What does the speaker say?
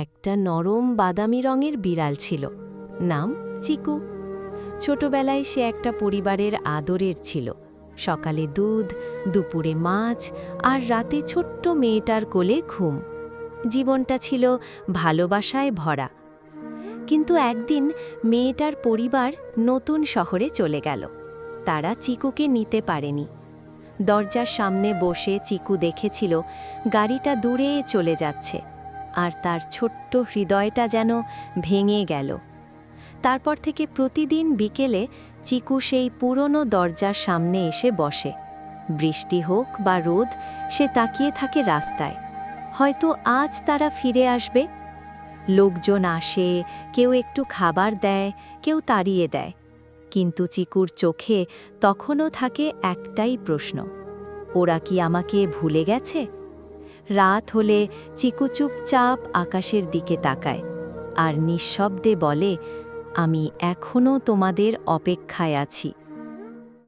একটা নরম বাদামি রঙের বিড়াল ছিল। নাম চিকু। ছোটবেলায় সে একটা পরিবারের আদরের ছিল। সকালে দুধ, দুপুরে মাছ আর রাতে ছোট্ট মেয়েটার কোলে ঘুম। জীবনটা ছিল ভালোবাসায় ভরা। কিন্তু একদিন মেয়েটার পরিবার নতুন শহরে চলে গেল। তারা চিকুকে নিতে পারেনি। দরজার সামনে বসে চিকু দেখেছিল, গাড়িটা দূরে চলে যাচ্ছে। আর তার ছোট্ট হৃদয়টা যেন ভেঙে গেল। তারপর থেকে প্রতিদিন বিকেলে চিকু সেই পুরনো দরজার সামনে এসে বসে। বৃষ্টি হোক বা রোদ, সে তাকিয়ে থাকে রাস্তায়। হয়তো আজ তারা ফিরে আসবে। লোকজন আসে, কেউ একটু খাবার দেয়, কেউ তাড়িয়ে দেয়। কিন্তু চিকুর চোখে তখনও থাকে একটাই প্রশ্ন, ওরা কি আমাকে ভুলে গেছে? রাত হলে চিকু চুপচাপ আকাশের দিকে তাকায় আর নিঃশব্দে বলে, আমি এখনও তোমাদের অপেক্ষায় আছি।